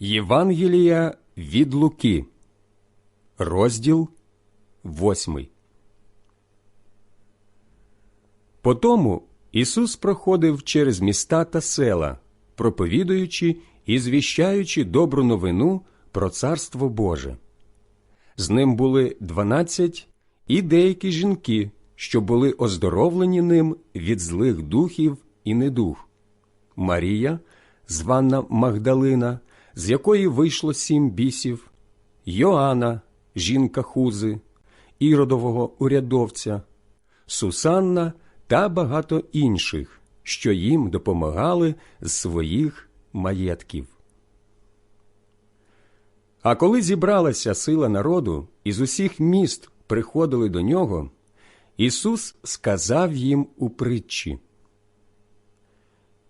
Євангелія від Луки, розділ восьмий. Потому Ісус проходив через міста та села, проповідуючи і звіщаючи добру новину про Царство Боже. З ним були дванадцять і деякі жінки, що були оздоровлені ним від злих духів і недух. Марія, звана Магдалина, з якої вийшло сім бісів, Йоанна, жінка Хузи, Іродового урядовця, Сусанна та багато інших, що їм допомагали з своїх маєтків. А коли зібралася сила народу, із усіх міст приходили до нього, Ісус сказав їм у притчі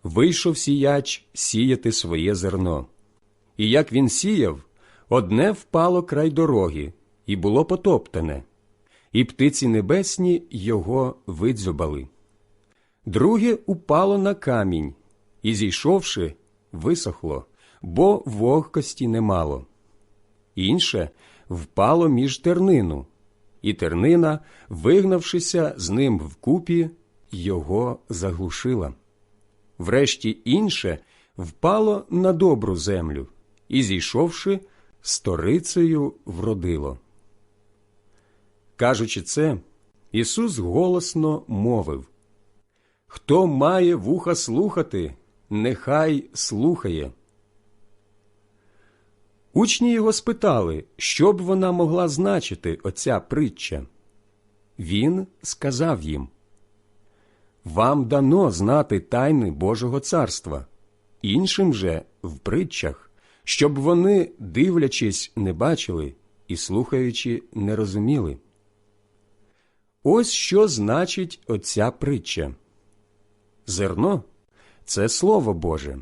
Вийшов сіяч сіяти своє зерно. І як він сіяв, одне впало край дороги, і було потоптане, і птиці небесні його видзьобали. Друге упало на камінь, і, зійшовши, висохло, бо вогкості немало. Інше впало між тернину, і тернина, вигнавшися з ним вкупі, його заглушила. Врешті інше впало на добру землю і, зійшовши, сторицею вродило. Кажучи це, Ісус голосно мовив Хто має вуха слухати, нехай слухає. Учні його спитали, що б вона могла значити оця притча. Він сказав їм Вам дано знати тайни Божого царства, іншим же в притчах, щоб вони, дивлячись, не бачили і слухаючи, не розуміли. Ось що значить оця притча. Зерно це Слово Боже.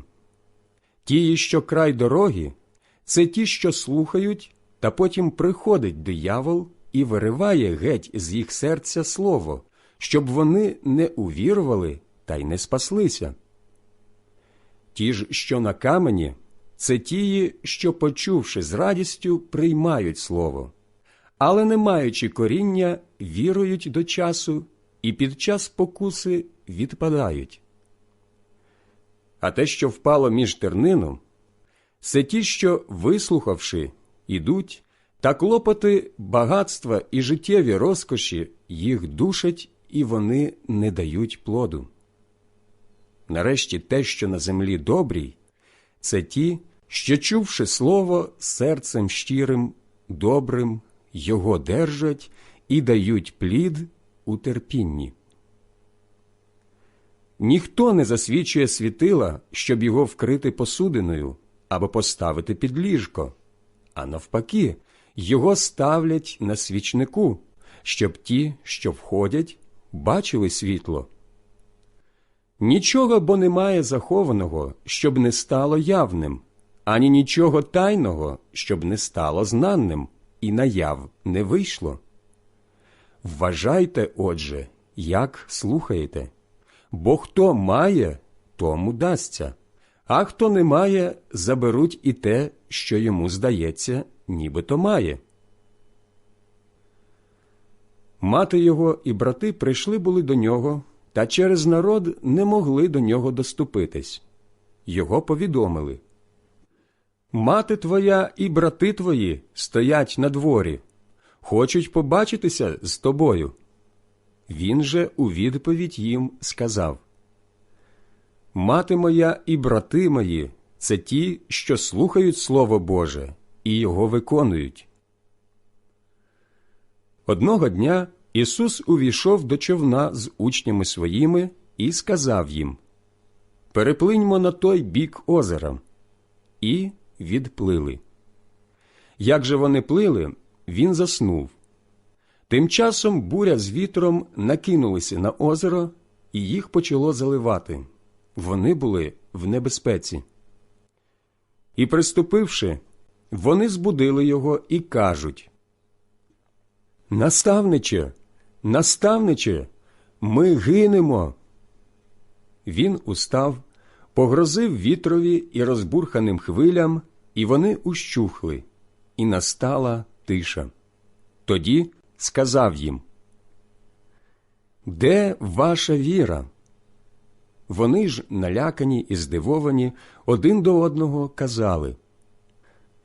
Ті, що край дороги, це ті, що слухають, та потім приходить диявол і вириває геть з їх серця слово, щоб вони не увірували та й не спаслися. Ті ж, що на камені, це ті, що, почувши з радістю, приймають слово, але, не маючи коріння, вірують до часу і під час покуси відпадають. А те, що впало між тернином, це ті, що, вислухавши, ідуть, та клопоти багатства і життєві розкоші їх душать, і вони не дають плоду. Нарешті те, що на землі добрій, це ті, що, чувши слово серцем щирим, добрим, його держать і дають плід у терпінні. Ніхто не засвічує світила, щоб його вкрити посудиною або поставити під ліжко, а навпаки, його ставлять на свічнику, щоб ті, що входять, бачили світло. Нічого бо немає захованого, щоб не стало явним, ані нічого тайного, щоб не стало знаним, і наяв не вийшло. Вважайте, отже, як слухаєте, бо хто має, тому дасться, а хто не має, заберуть і те, що йому здається, нібито має. Мати його і брати прийшли були до нього, та через народ не могли до нього доступитись. Його повідомили Мати твоя і брати твої стоять на дворі, хочуть побачитися з тобою. Він же у відповідь їм сказав Мати моя і брати мої це ті, що слухають Слово Боже і його виконують. Одного дня Ісус увійшов до човна з учнями своїми і сказав їм Переплиньмо на той бік озера. І відплили. Як же вони плили, він заснув. Тим часом буря з вітром накинулися на озеро, і їх почало заливати. Вони були в небезпеці. І, приступивши, вони збудили його і кажуть Наставниче, наставниче, ми гинемо. Він устав, погрозив вітрові і розбурханим хвилям, і вони ущухли, і настала тиша. Тоді сказав їм, Де ваша віра? Вони ж, налякані і здивовані, один до одного казали,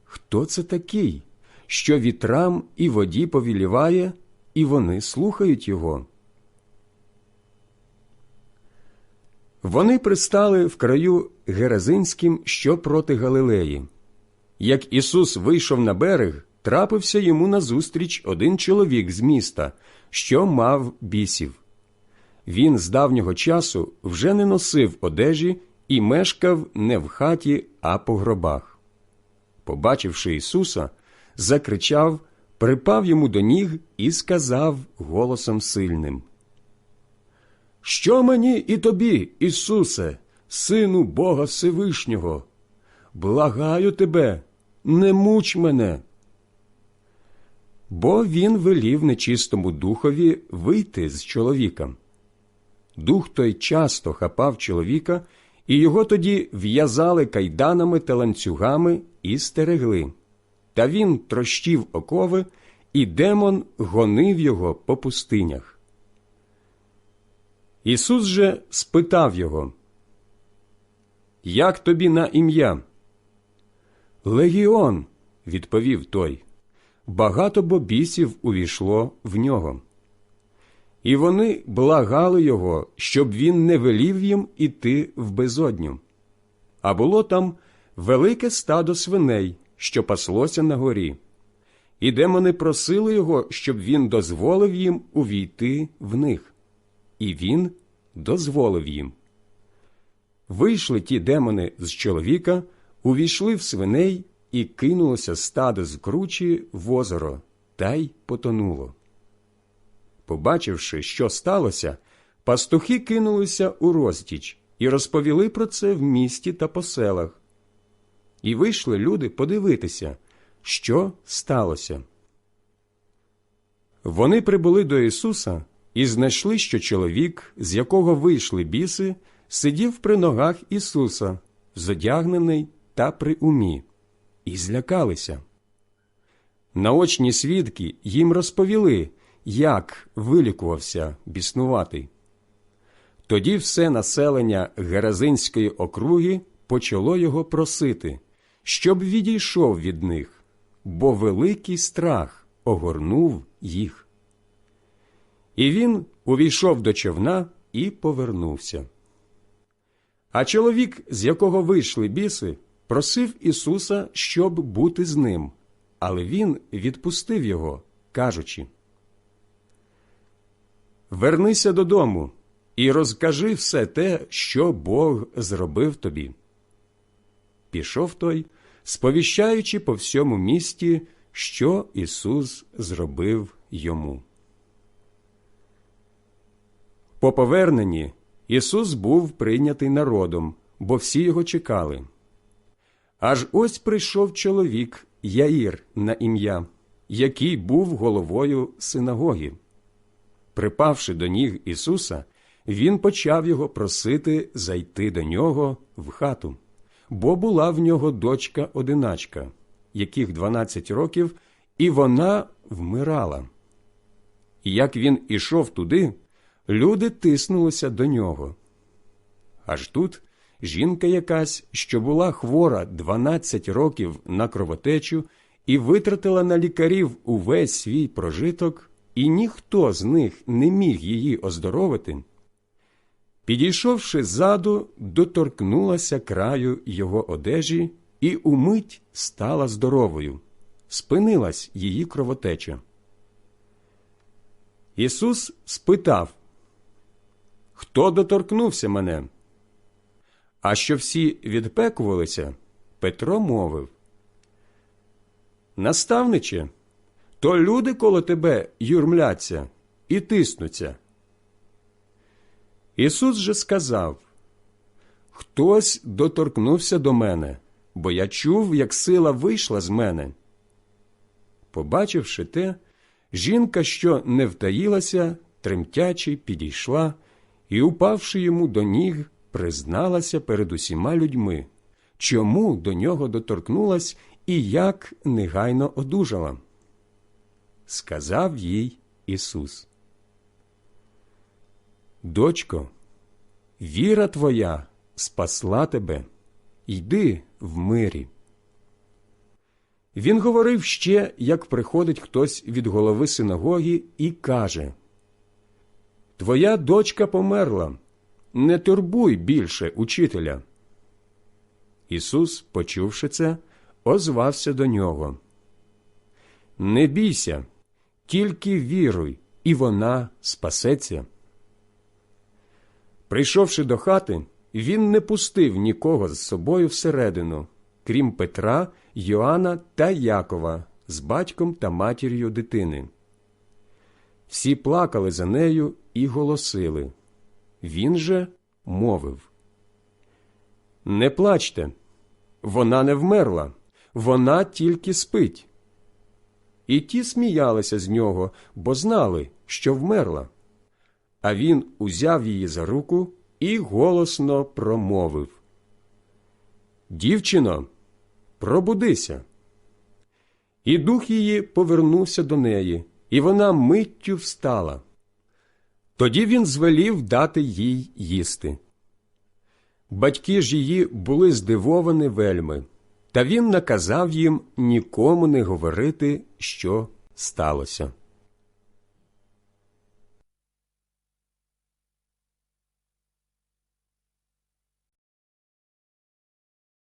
Хто це такий, що вітрам і воді повіліває, і вони слухають його? Вони пристали в краю Геразинським, що проти Галилеї. Як Ісус вийшов на берег, трапився йому назустріч один чоловік з міста, що мав бісів. Він з давнього часу вже не носив одежі і мешкав не в хаті, а по гробах. Побачивши Ісуса, закричав, припав йому до ніг і сказав голосом сильним що мені і тобі, Ісусе, Сину Бога Всевишнього? Благаю тебе, не муч мене. Бо він велів нечистому духові вийти з чоловіка. Дух той часто хапав чоловіка, і його тоді в'язали кайданами та ланцюгами і стерегли. Та він трощив окови, і демон гонив його по пустинях. Ісус же спитав його, Як тобі на ім'я? Легіон, відповів той, багато бобісів увійшло в нього. І вони благали його, щоб він не велів їм іти в безодню. А було там велике стадо свиней, що паслося на горі. І демони просили його, щоб він дозволив їм увійти в них і він дозволив їм. Вийшли ті демони з чоловіка, увійшли в свиней і кинулося стадо з кручі в озеро, та й потонуло. Побачивши, що сталося, пастухи кинулися у розтіч і розповіли про це в місті та по селах. І вийшли люди подивитися, що сталося. Вони прибули до Ісуса і знайшли, що чоловік, з якого вийшли біси, сидів при ногах Ісуса, зодягнений та при умі, і злякалися. Наочні свідки їм розповіли, як вилікувався біснуватий. Тоді все населення Геразинської округи почало його просити, щоб відійшов від них, бо великий страх огорнув їх. І він увійшов до човна і повернувся. А чоловік, з якого вийшли біси, просив Ісуса, щоб бути з ним, але він відпустив його, кажучи Вернися додому і розкажи все те, що Бог зробив тобі. Пішов той, сповіщаючи по всьому місті, що Ісус зробив йому. По поверненні Ісус був прийнятий народом, бо всі його чекали. Аж ось прийшов чоловік Яїр на ім'я, який був головою синагоги. Припавши до ніг Ісуса, він почав його просити зайти до нього в хату, бо була в нього дочка одиначка, яких дванадцять років, і вона вмирала. І як він ішов туди, люди тиснулися до нього. Аж тут жінка якась, що була хвора 12 років на кровотечу і витратила на лікарів увесь свій прожиток, і ніхто з них не міг її оздоровити. Підійшовши ззаду, доторкнулася краю його одежі і умить стала здоровою, спинилась її кровотеча. Ісус спитав хто доторкнувся мене? А що всі відпекувалися, Петро мовив Наставниче, то люди коло тебе юрмляться і тиснуться. Ісус же сказав Хтось доторкнувся до мене, бо я чув, як сила вийшла з мене. Побачивши те, жінка, що не втаїлася, тремтячи, підійшла і, упавши йому до ніг, призналася перед усіма людьми, чому до нього доторкнулась і як негайно одужала. Сказав їй Ісус. Дочко, віра твоя спасла тебе, йди в мирі. Він говорив ще, як приходить хтось від голови синагоги і каже Твоя дочка померла, не турбуй більше учителя. Ісус, почувши це, озвався до нього. Не бійся, тільки віруй, і вона спасеться. Прийшовши до хати, він не пустив нікого з собою всередину, крім Петра, Йоанна та Якова з батьком та матір'ю дитини. Всі плакали за нею і голосили. Він же мовив Не плачте, вона не вмерла, вона тільки спить. І ті сміялися з нього, бо знали, що вмерла. А він узяв її за руку і голосно промовив Дівчино, пробудися. І дух її повернувся до неї, і вона миттю встала. Тоді він звелів дати їй їсти. Батьки ж її були здивовані вельми, та він наказав їм нікому не говорити, що сталося.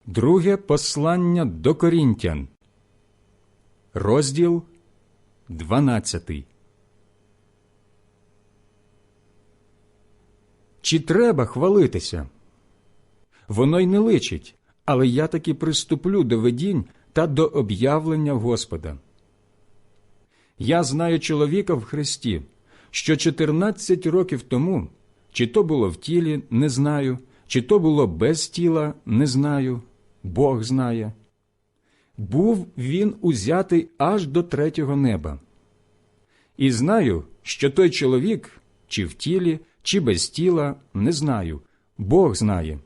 Друге послання до Корінтян, розділ 12. Чи треба хвалитися? Воно й не личить, але я таки приступлю до видінь та до об'явлення Господа. Я знаю чоловіка в Христі, що 14 років тому, чи то було в тілі, не знаю, чи то було без тіла, не знаю, Бог знає. Був він узятий аж до третього неба. І знаю, що той чоловік, чи в тілі, чи без тіла, не знаю, Бог знає.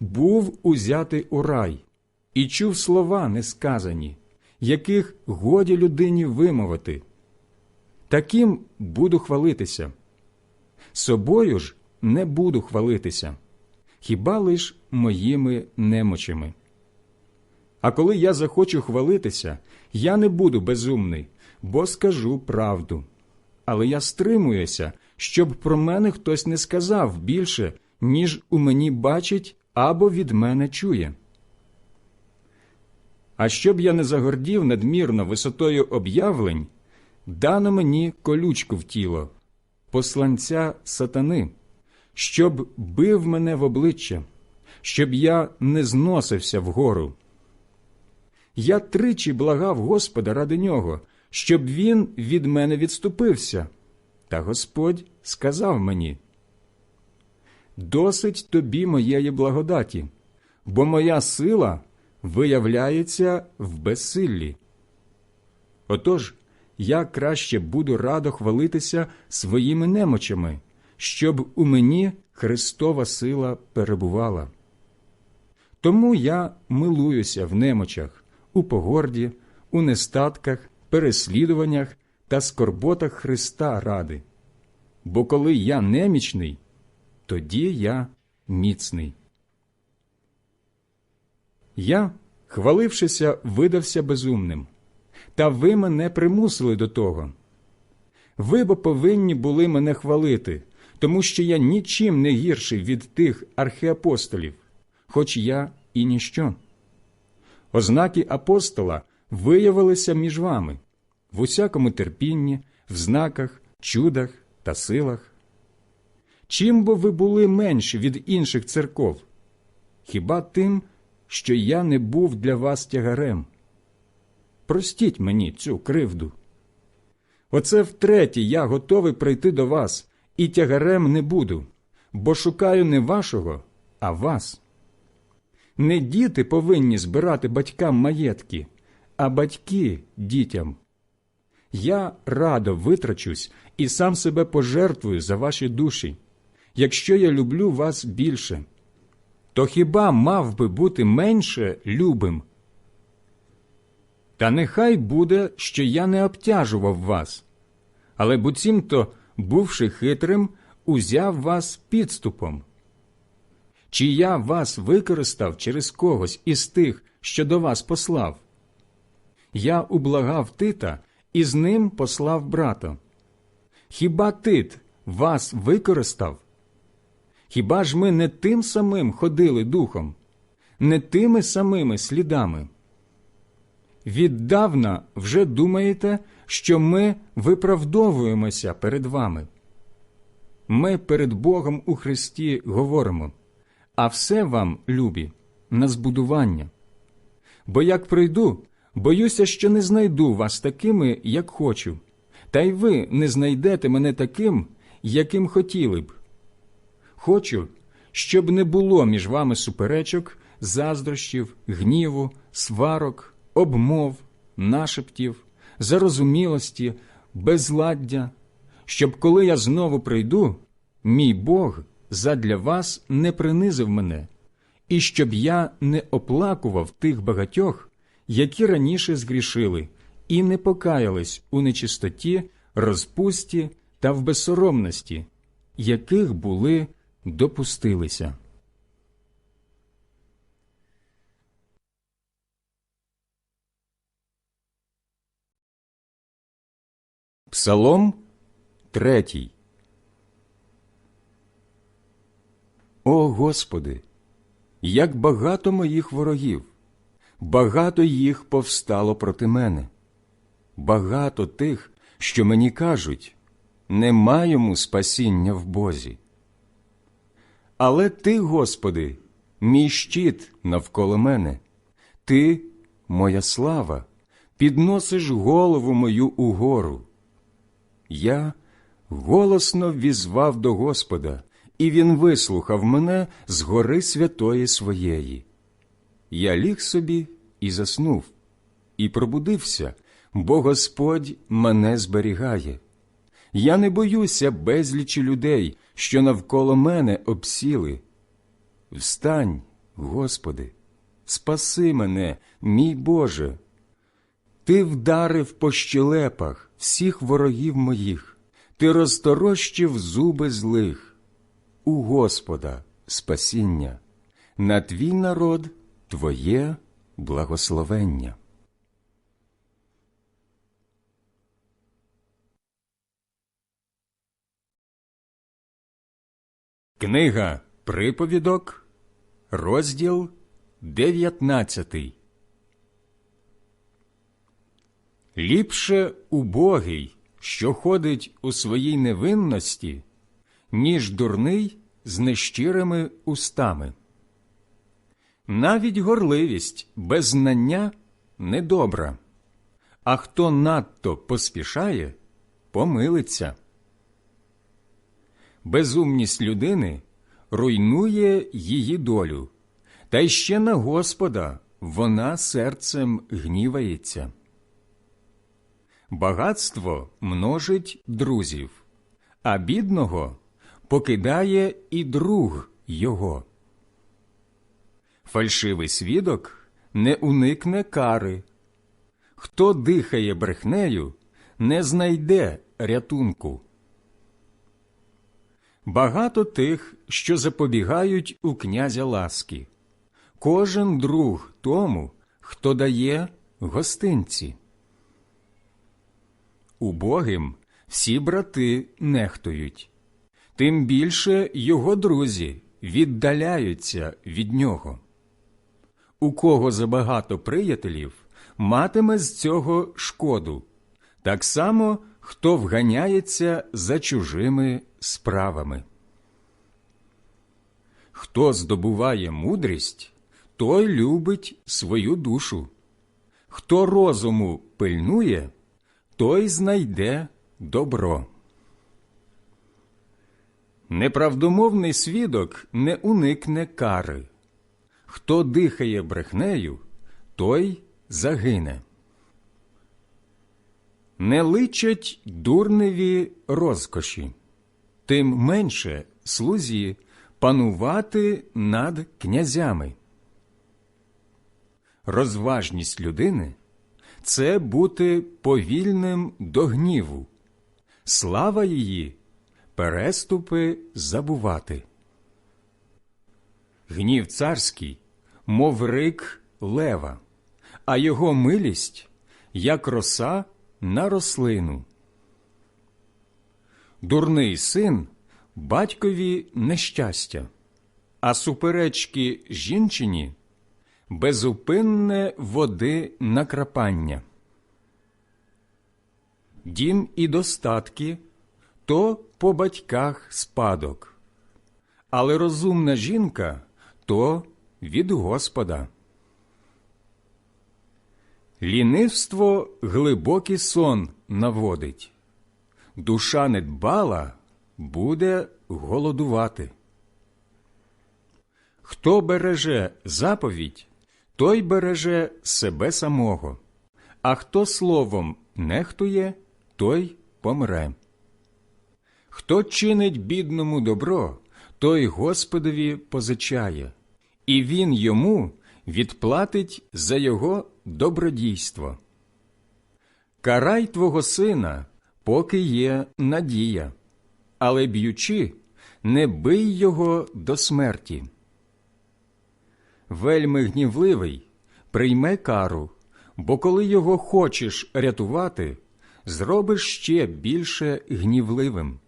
Був узятий у рай і чув слова несказані, яких годі людині вимовити. Таким буду хвалитися. Собою ж не буду хвалитися, хіба лиш моїми немочами. А коли я захочу хвалитися, я не буду безумний, бо скажу правду. Але я стримуюся, щоб про мене хтось не сказав більше, ніж у мені бачить або від мене чує. А щоб я не загордів надмірно висотою об'явлень, дано мені колючку в тіло, посланця сатани, щоб бив мене в обличчя, щоб я не зносився вгору. Я тричі благав Господа ради нього, щоб він від мене відступився. Та Господь сказав мені Досить тобі моєї благодаті, бо моя сила виявляється в безсиллі. Отож, я краще буду радо хвалитися своїми немочами, щоб у мені Христова сила перебувала. Тому я милуюся в немочах, у погорді, у нестатках, переслідуваннях та скорботах Христа ради. Бо коли я немічний, тоді я міцний. Я, хвалившися, видався безумним, та ви мене примусили до того. Ви бо повинні були мене хвалити, тому що я нічим не гірший від тих архіапостолів, хоч я і ніщо. Ознаки апостола виявилися між вами в усякому терпінні, в знаках, чудах та силах. Чим бо ви були менші від інших церков? Хіба тим, що я не був для вас тягарем? Простіть мені цю кривду. Оце втретє я готовий прийти до вас, і тягарем не буду, бо шукаю не вашого, а вас. Не діти повинні збирати батькам маєтки, а батьки дітям. Я радо витрачусь і сам себе пожертвую за ваші душі, якщо я люблю вас більше. то хіба мав би бути менше любим? Та нехай буде, що я не обтяжував вас, але буцімто, бувши хитрим, узяв вас підступом. Чи я вас використав через когось із тих, що до вас послав? Я ублагав Тита і з ним послав брата. Хіба Тит вас використав? Хіба ж ми не тим самим ходили духом, не тими самими слідами? Віддавна вже думаєте, що ми виправдовуємося перед вами. Ми перед Богом у Христі говоримо, а все вам, любі, на збудування. Бо як прийду, боюся, що не знайду вас такими, як хочу, та й ви не знайдете мене таким, яким хотіли б. Хочу, щоб не було між вами суперечок, заздрощів, гніву, сварок, обмов, нашептів, зарозумілості, безладдя, щоб коли я знову прийду, мій Бог задля вас не принизив мене, і щоб я не оплакував тих багатьох, які раніше згрішили, і не покаялись у нечистоті, розпусті та в безсоромності, яких були допустилися. Псалом третій. О Господи, як багато моїх ворогів, багато їх повстало проти мене, багато тих, що мені кажуть, нема йому спасіння в Бозі. Але Ти, Господи, мій щит навколо мене, Ти, моя слава, підносиш голову мою угору. Я голосно візвав до Господа, і Він вислухав мене з гори святої своєї. Я ліг собі і заснув, і пробудився, бо Господь мене зберігає. Я не боюся безлічі людей, що навколо мене обсіли. Встань, Господи, спаси мене, мій Боже. Ти вдарив по щелепах всіх ворогів моїх, ти розторощив зуби злих. У Господа спасіння, на твій народ Твоє благословення. Книга Приповідок, розділ 19 Ліпше убогий, що ходить у своїй невинності, ніж дурний з нещирими устами. Навіть горливість без знання недобра, а хто надто поспішає, помилиться. Безумність людини руйнує її долю, та й ще на Господа вона серцем гнівається. Багатство множить друзів, а бідного покидає і друг його. Фальшивий свідок не уникне кари. Хто дихає брехнею, не знайде рятунку. Багато тих, що запобігають у князя ласки. Кожен друг тому, хто дає гостинці. Убогим всі брати нехтують, тим більше його друзі віддаляються від нього. У кого забагато приятелів, матиме з цього шкоду, так само, хто вганяється за чужими справами. Хто здобуває мудрість, той любить свою душу. Хто розуму пильнує, той знайде добро. Неправдомовний свідок не уникне кари. Хто дихає брехнею, той загине. Не личать дурневі розкоші, тим менше слузі панувати над князями. Розважність людини це бути повільним до гніву, слава її переступи забувати. Гнів царський, мов рик лева, а його милість, як роса на рослину. Дурний син батькові нещастя, а суперечки жінчині безупинне води накрапання. Дім і достатки то по батьках спадок, але розумна жінка то від Господа. Лінивство глибокий сон наводить, душа недбала буде голодувати. Хто береже заповідь, той береже себе самого, а хто словом нехтує, той помре. Хто чинить бідному добро, той Господові позичає, і він йому відплатить за його добродійство. Карай твого сина, поки є надія, але б'ючи, не бий його до смерті. Вельми гнівливий, прийме кару, бо коли його хочеш рятувати, зробиш ще більше гнівливим.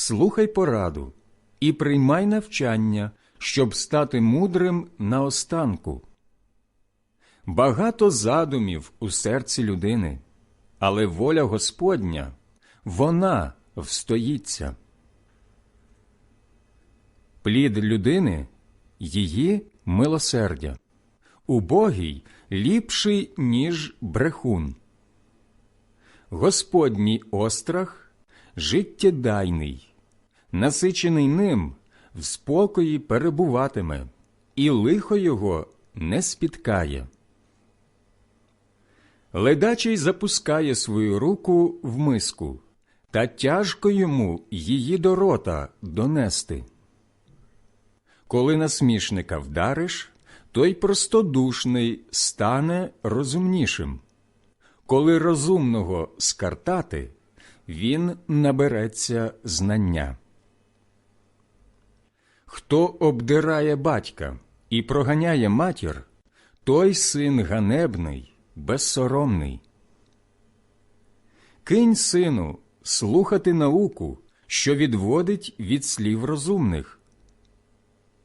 Слухай пораду і приймай навчання, щоб стати мудрим наостанку. Багато задумів у серці людини, але воля Господня, вона встоїться. Плід людини її милосердя, убогий ліпший, ніж брехун. Господній острах життєдайний, насичений ним в спокої перебуватиме, і лихо його не спіткає. Ледачий запускає свою руку в миску, та тяжко йому її до рота донести. Коли насмішника вдариш, той простодушний стане розумнішим. Коли розумного скартати, він набереться знання. Хто обдирає батька і проганяє матір, той син ганебний, безсоромний. Кинь, сину, слухати науку, що відводить від слів розумних.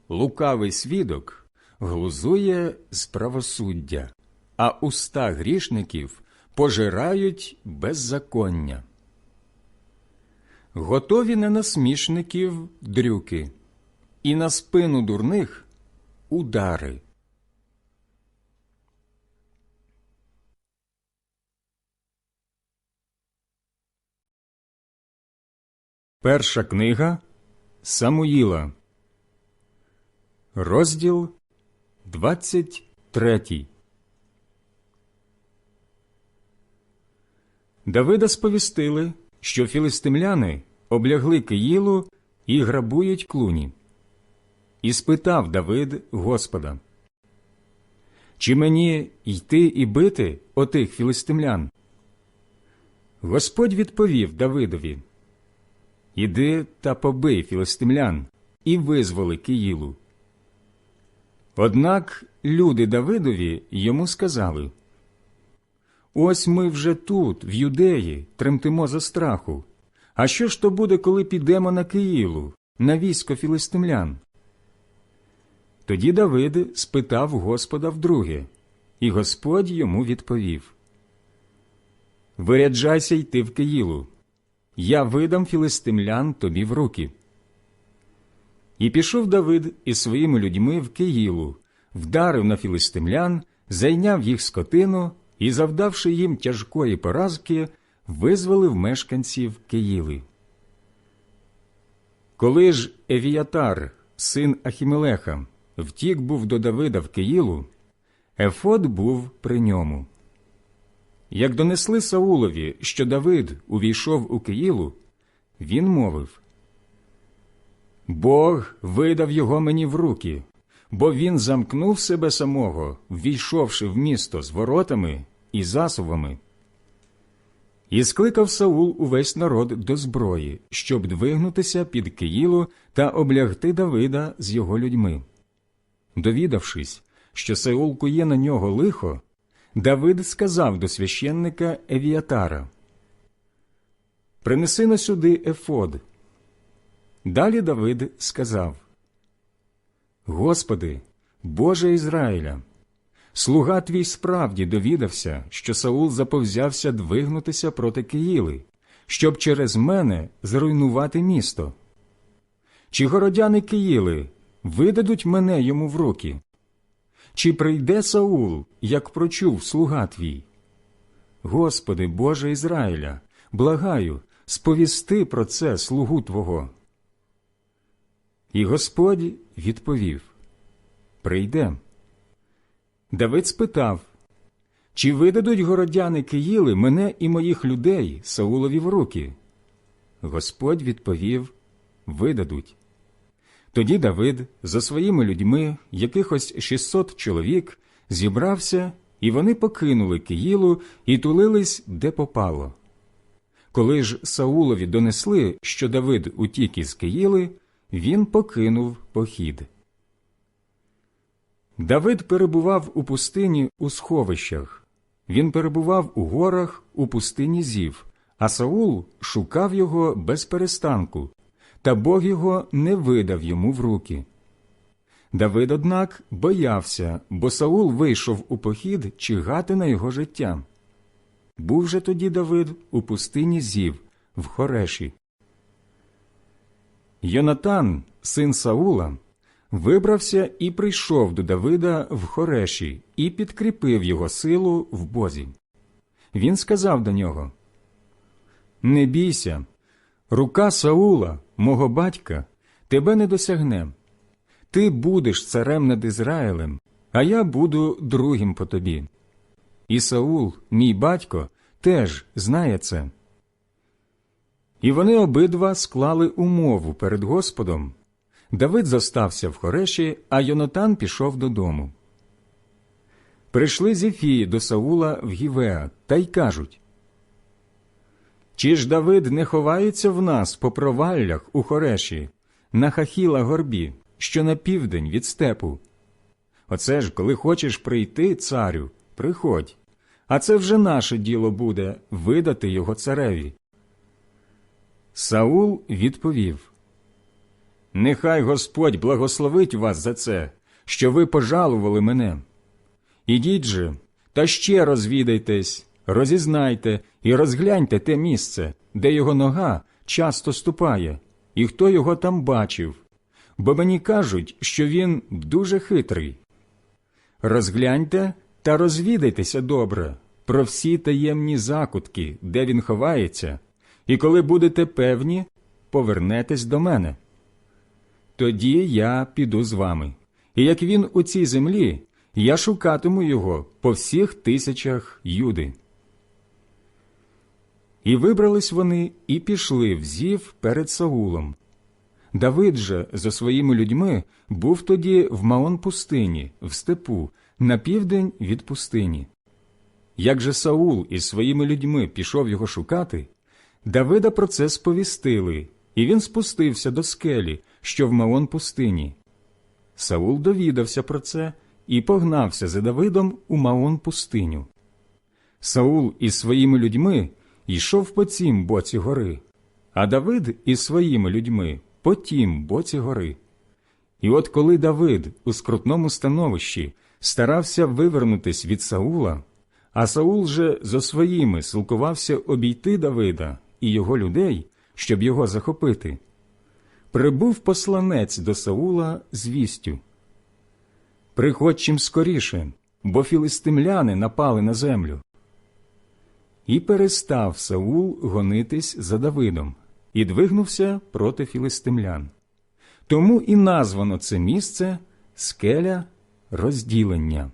Лукавий свідок глузує з правосуддя, а уста грішників пожирають беззаконня. Готові на насмішників дрюки, і на спину дурних удари. Перша книга Самуїла, розділ 23 Давида сповістили, що філистимляни облягли Киїлу і грабують клуні. І спитав Давид Господа, Чи мені йти і бити отих філистимлян? Господь відповів Давидові, Іди та побий філистимлян і визволи Киїлу. Однак люди Давидові йому сказали Ось ми вже тут, в юдеї, тремтимо за страху. А що ж то буде, коли підемо на Киїлу, на військо філистимлян? Тоді Давид спитав Господа вдруге, і Господь йому відповів Виряджайся йти в Киїлу, я видам філистимлян тобі в руки. І пішов Давид із своїми людьми в Киїлу, вдарив на філистимлян, зайняв їх скотину і, завдавши їм тяжкої поразки, визволив мешканців Киїли. Коли ж Евіятар, син Ахімелеха, втік був до Давида в Киїлу, Ефод був при ньому. Як донесли Саулові, що Давид увійшов у Киїлу, він мовив Бог видав його мені в руки, бо він замкнув себе самого, ввійшовши в місто з воротами і засувами. І скликав Саул увесь народ до зброї, щоб двигнутися під Киїлу та облягти Давида з його людьми. Довідавшись, що Саул кує на нього лихо, Давид сказав до священника Евіатара Принеси на сюди ефод. Далі Давид сказав Господи, Боже Ізраїля, слуга твій справді довідався, що Саул заповзявся двигнутися проти Киїли, щоб через мене зруйнувати місто. Чи городяни Киїли видадуть мене йому в руки? Чи прийде Саул, як прочув слуга твій? Господи, Боже Ізраїля, благаю, сповісти про це слугу Твого. І Господь відповів Прийде. Давид спитав, чи видадуть городяни Киїли мене і моїх людей Саулові в руки? Господь відповів Видадуть. Тоді Давид за своїми людьми, якихось 600 чоловік, зібрався, і вони покинули Киїлу і тулились, де попало. Коли ж Саулові донесли, що Давид утік із Киїли, він покинув похід. Давид перебував у пустині у сховищах. Він перебував у горах у пустині Зів, а Саул шукав його без перестанку, та Бог його не видав йому в руки. Давид, однак, боявся, бо Саул вийшов у похід чигати на його життя. Був же тоді Давид у пустині Зів, в Хореші. Йонатан, син Саула, вибрався і прийшов до Давида в Хореші і підкріпив його силу в Бозі. Він сказав до нього Не бійся, рука Саула, мого батька, тебе не досягне. Ти будеш царем над Ізраїлем, а я буду другим по тобі. І Саул, мій батько, теж знає це. І вони обидва склали умову перед Господом. Давид зостався в Хореші, а Йонатан пішов додому. Прийшли Зефії до Саула в Гівеа та й кажуть Чи ж Давид не ховається в нас по проваллях у Хореші, на Хахіла горбі, що на південь від степу? Оце ж, коли хочеш прийти, царю, приходь, а це вже наше діло буде видати його цареві. Саул відповів Нехай Господь благословить вас за це, що ви пожалували мене. Ідіть же, та ще розвідайтесь, розізнайте і розгляньте те місце, де його нога часто ступає, і хто його там бачив, бо мені кажуть, що він дуже хитрий. Розгляньте та розвідайтеся добре про всі таємні закутки, де він ховається, і коли будете певні, повернетесь до мене. Тоді я піду з вами, і як він у цій землі, я шукатиму його по всіх тисячах юди. І вибрались вони і пішли в Зів перед Саулом. Давид же за своїми людьми був тоді в Маон пустині, в степу, на південь від пустині. Як же Саул із своїми людьми пішов його шукати, Давида про це сповістили, і він спустився до скелі, що в Маон пустині. Саул довідався про це і погнався за Давидом у Маон пустиню. Саул із своїми людьми йшов по цім боці гори, а Давид із своїми людьми по тім боці гори. І от коли Давид у скрутному становищі старався вивернутись від Саула, а Саул же зо своїми силкувався обійти Давида і його людей, щоб його захопити, прибув посланець до Саула з вістю. Приходь чим скоріше, бо філистимляни напали на землю. І перестав Саул гонитись за Давидом і двигнувся проти філистимлян. Тому і названо це місце скеля розділення.